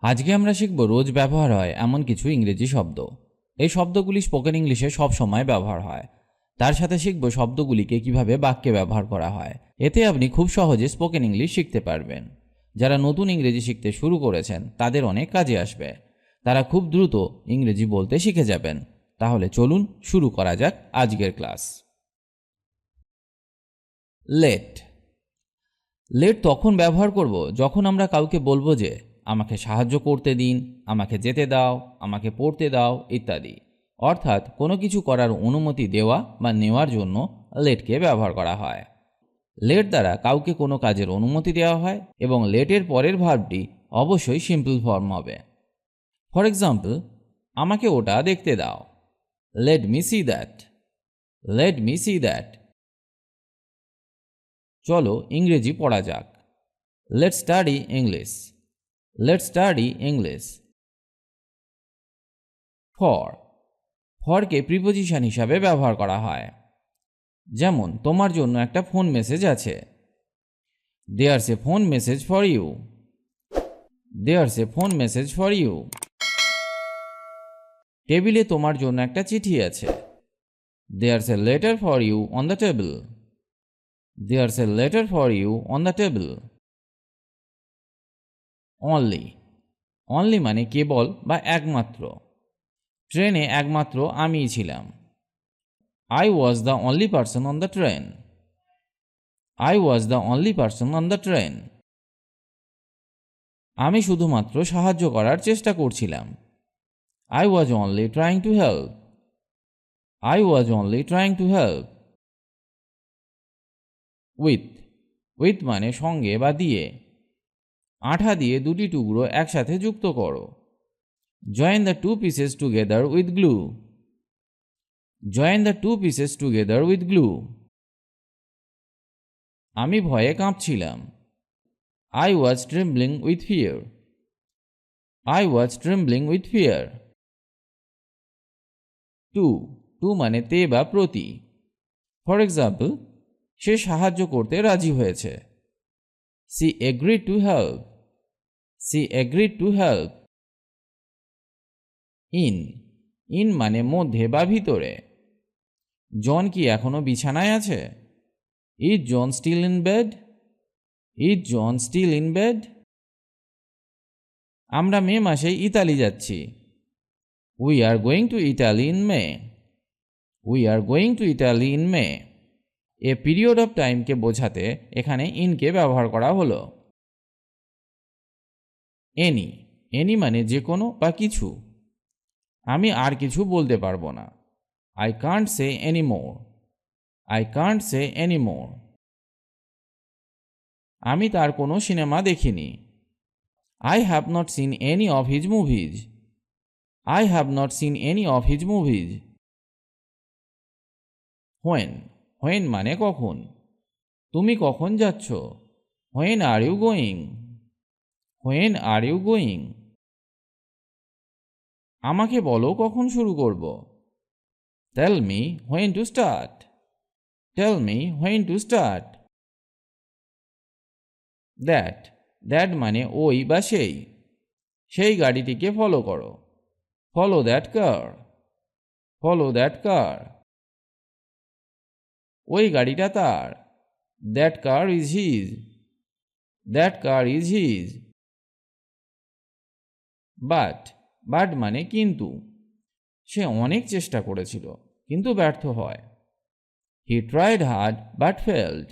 আজকে আমরা শিখব রোজ ব্যবহার হয় এমন কিছু ইংরেজি শব্দ। এই শব্দগুলি স্পোকেন ইংলিশে সব সময় ব্যবহার হয়। তার সাথে শিখব শব্দগুলিকে কীভাবে বাক্যে ব্যবহার করা হয়। এতে আপনি খুব সহজে স্পোকেন ইংলিশ শিখতে পারবেন। যারা নতুন ইংরেজি শিখতে শুরু করেছেন, তাদের অনেক কাজে আসবে। তারা খুব দ্রুত ইংরেজি বলতে শিখে যাবেন। তাহলে চলুন শুরু করা যাক আজকের ক্লাস। লেট লেট তখন ব্যবহার করব যখন আমরা কাউকে বলব যে আমাকে সাহায্য করতে দিন, আমাকে যেতে দাও, আমাকে পড়তে দাও, ইত্যাদি। অর্থাৎ কোনো কিছু করার অনুমতি দেওয়া বা নেওয়ার জন্য লেটকে ব্যবহার করা হয়। লেট দ্বারা কাউকে কোনো কাজের অনুমতি দেওয়া হয় এবং লেটের পরের ভাবটি অবশ্যই সিম্পল ফর্ম হবে। ফর এক্সাম্পল, আমাকে ওটা দেখতে দাও। Let me see that. Let me see that. চলো ইংরেজি পড়া যাক। Let study English. Let study English for ফরকে preposition হিসাবে ব্যবহার করা হয়। যেমন, তোমার জন্য একটা ফোন মেসেজ আছে। There's a phone message for you there's a phone message for you টেবিলে তোমার জন্য একটা চিঠি আছে। There's a letter for you on the table there's a letter for you on the table only only মানে কেবল বা একমাত্র। ট্রেনে একমাত্র আমিই ছিলাম। I was the only person on the train I was the only person on the train আমি শুধুমাত্র সাহায্য করার চেষ্টা করছিলাম। I was only trying to help I was only trying to help with with মানে সঙ্গে বা দিয়ে। আঠা দিয়ে দুটি টুকরো একসাথে যুক্ত করো। Join the two pieces together with glue join the two pieces together with glue আমি ভয়ে কাঁপছিলাম। I was trembling with fear I was trembling with fear to to মানে তে বা প্রতি। ফর এক্সাম্পল সে সাহায্য করতে রাজি হয়েছে। She agreed to help she agreed to help in. In মানে মধ্যে বা ভিতরে। জন কি এখনও বিছানায় আছে? Is John still in bed is John still in bed আমরা মে মাসে ইতালি যাচ্ছি। We are going to Italy in May we are going to Italy in May a period of টাইমকে বোঝাতে এখানে ইনকে ব্যবহার করা হলো। এনি এনি মানে যে কোনো বা কিছু। আমি আর কিছু বলতে পারব না। I can't say any more I can't say any more আমি তার কোনো সিনেমা দেখিনি। I have not seen any of his movies I have not seen any of his movies when when মানে কখন? তুমি কখন যাচ্ছ? When are you going when are you going আমাকে বলো কখন শুরু করব। Tell me when to start tell me when to start that that মানে ওই বা সেই। সেই গাড়িটিকে ফলো করো। Follow that car follow that car ওই গাড়িটা তার। That car is his that car is his but but মানে কিন্তু। সে অনেক চেষ্টা করেছিল, কিন্তু ব্যর্থ হয়। He tried hard but failed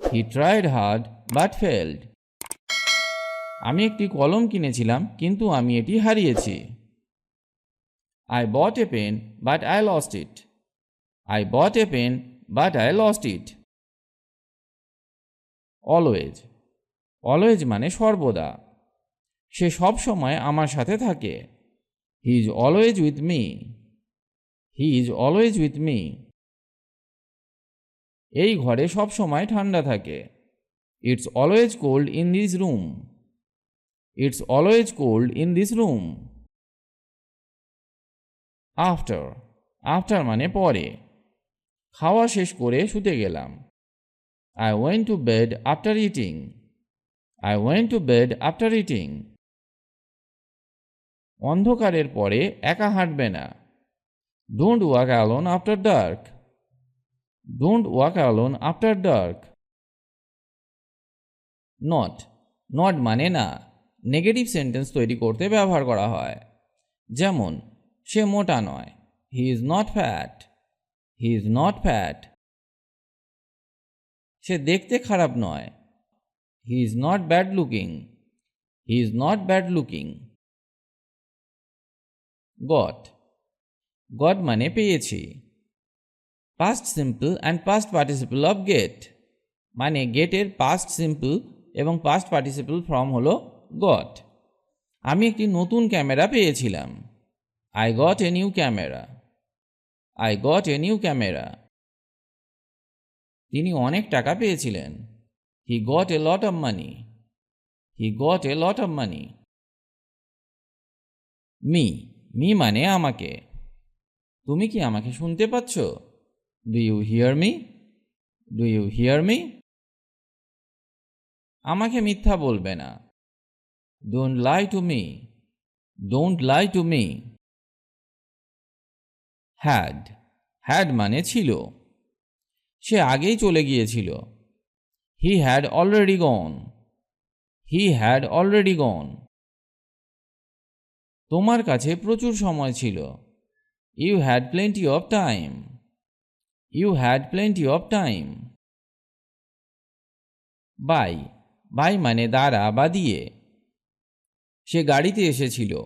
he tried hard but failed আমি একটি কলম কিনেছিলাম, কিন্তু আমি এটি হারিয়েছি। I bought a pen but I lost it I bought a pen but I lost it always always মানে সর্বদা। সে সব সময় আমার সাথে থাকে। He is always with me he is always with me এই ঘরে সব সময় ঠান্ডা থাকে। It's always cold in this room it's always cold in this room after after মানে পরে। খাওয়া শেষ করে শুতে গেলাম। I went to bed after eating I went to bed after eating অন্ধকারের পরে একা হাঁটবে না। Don't walk alone after dark don't walk alone after dark not not মানে না। নেগেটিভ সেন্টেন্স তৈরি করতে ব্যবহার করা হয়। যেমন, সে মোটা নয়। He is not fat he is not fat সে দেখতে খারাপ নয়। He is not bad looking he is not bad looking got got মানে পেয়েছি। Past simple and past participle of get মানে গেটের পাস্ট সিম্পল এবং পাস্ট পার্টিসিপল ফর্ম হলো got আমি একটি নতুন ক্যামেরা পেয়েছিলাম। I got a new camera I got a new camera তিনি অনেক টাকা পেয়েছিলেন। He got a lot of money he got a lot of money me me মানে আমাকে। তুমি কি আমাকে শুনতে পাচ্ছ? Do you hear me do you hear me আমাকে মিথ্যা বলবে না। Don't lie to me don't lie to me had had মানে ছিল। সে আগেই চলে গিয়েছিল। He had already gone he had already gone তোমার কাছে প্রচুর সময় ছিল। You had plenty of time you had plenty of time by by মানে দ্বারা বা দিয়ে। সে গাড়িতে এসেছিল।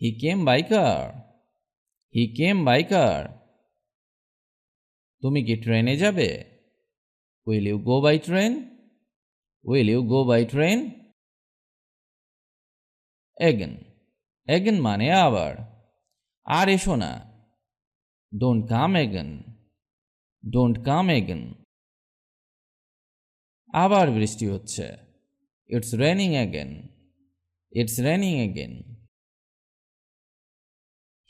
হি কেম by car he came by কার তুমি কি ট্রেনে যাবে? Will you go by train will you go by train again again মানে আবার। আর এসো না। Don't come again don't come again আবার বৃষ্টি হচ্ছে। It's raining again it's raining again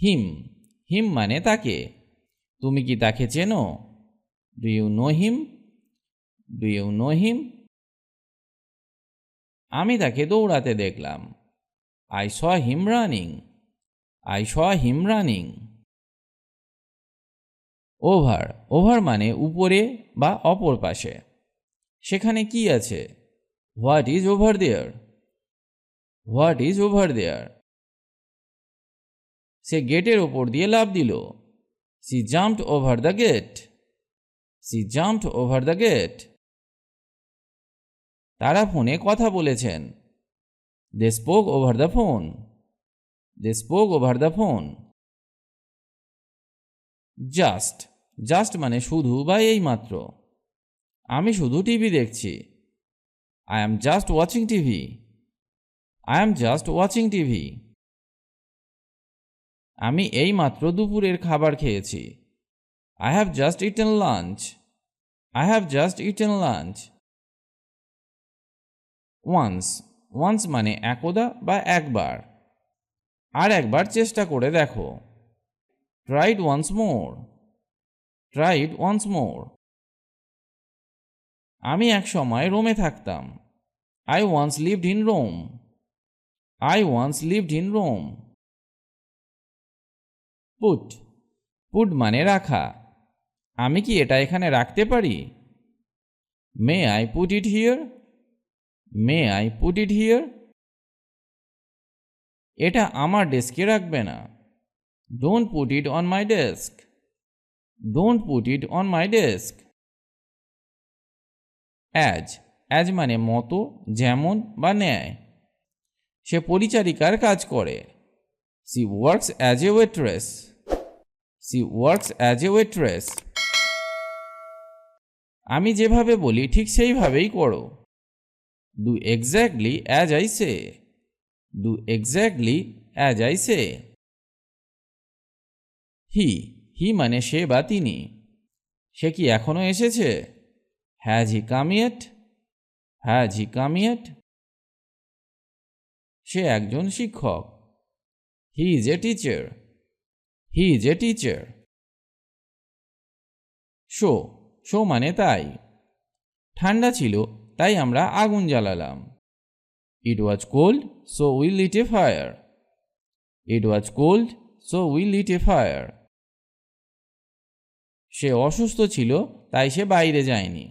him him মানে তাকে। তুমি কি তাকে চেনো? Do you know him do you know him আমি তাকে দৌড়াতে দেখলাম। I saw him running I saw him running over over মানে উপরে বা অপর পাশে। সেখানে কি আছে? What is over there what is over there সে গেটের ওপর দিয়ে লাভ দিল। She jumped over the gate. She jumped over the gate. তারা ফোনে কথা বলেছেন। They spoke over the phone. They spoke over the phone. Just. Just মানে শুধু বা এই মাত্র আমি শুধু টিভি দেখছি। I am just watching TV. I am just watching TV. আমি এই মাত্র দুপুরের খাবার খেয়েছি। I have just eaten lunch I have just eaten lunch once once মানে একদা বা একবার। আর একবার চেষ্টা করে দেখো। Tried once more tried once more আমি এক সময় রোমে থাকতাম। I once lived in Rome I once lived in Rome put put মানে রাখা। আমি কি এটা এখানে রাখতে পারি? May I put it here may I put it here এটা আমার ডেস্কে রাখবে না। Don't put it on my desk don't put it on my desk as as মানে মতো, যেমন বা ন্যায়। সে পরিচারিকার কাজ করে। She works as a waitress she works as a waitress আমি যেভাবে বলি, ঠিক সেইভাবেই করো। Do exactly as I say do exactly as I say he he মানে সে বা তিনি। সে কি এখনও এসেছে? হ্যাজ হি কামিয়েট হ্যাজ হি কামিয়েট সে একজন শিক্ষক। He is a teacher he is a teacher so so মানে তাই। ঠান্ডা ছিল, তাই আমরা আগুন জ্বালালাম। It was cold so will it a fire it was cold so we lit a fire সে অসুস্থ ছিল, তাই সে বাইরে যায়নি।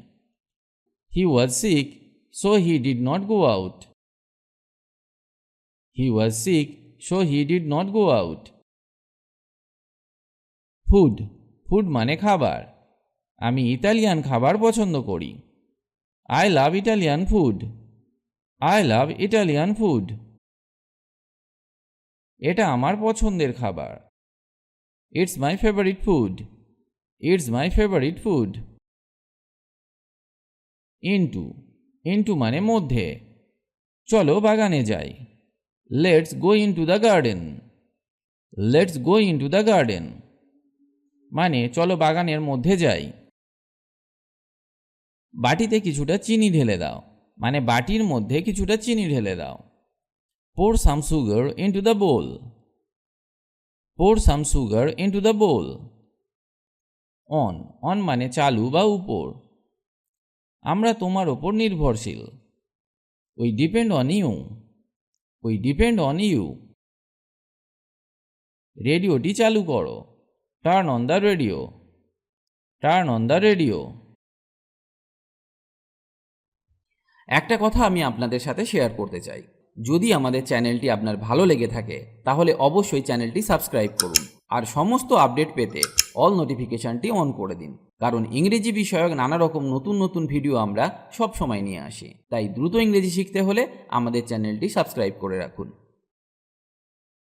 He was sick so he did not go out he was sick so he did not go out food food মানে খাবার। আমি Italian খাবার পছন্দ করি। I love Italian food I love Italian food এটা আমার পছন্দের খাবার। It's my favourite food it's my favourite food into into মানে মধ্যে। চলো বাগানে যাই। Let's go into the garden let's go into the garden মানে চলো বাগানের মধ্যে যাই। বাটিতে কিছুটা চিনি ঢেলে দাও। মানে বাটির মধ্যে কিছুটা চিনি ঢেলে দাও। Pour some sugar into the bowl pour some sugar into the bowl on on মানে চালু বা উপর। আমরা তোমার ওপর নির্ভরশীল। We depend on you we depend on you রেডিওটি চালু করো। Turn on the radio turn on the radio একটা কথা আমি আপনাদের সাথে শেয়ার করতে চাই। যদি আমাদের চ্যানেলটি আপনার ভালো লেগে থাকে, তাহলে অবশ্যই চ্যানেলটি সাবস্ক্রাইব করুন। আর সমস্ত আপডেট পেতে অল নোটিফিকেশানটি অন করে দিন। কারণ ইংরেজি বিষয়ক নানা রকম নতুন নতুন ভিডিও আমরা সব সময় নিয়ে আসি। তাই দ্রুত ইংরেজি শিখতে হলে আমাদের চ্যানেলটি সাবস্ক্রাইব করে রাখুন।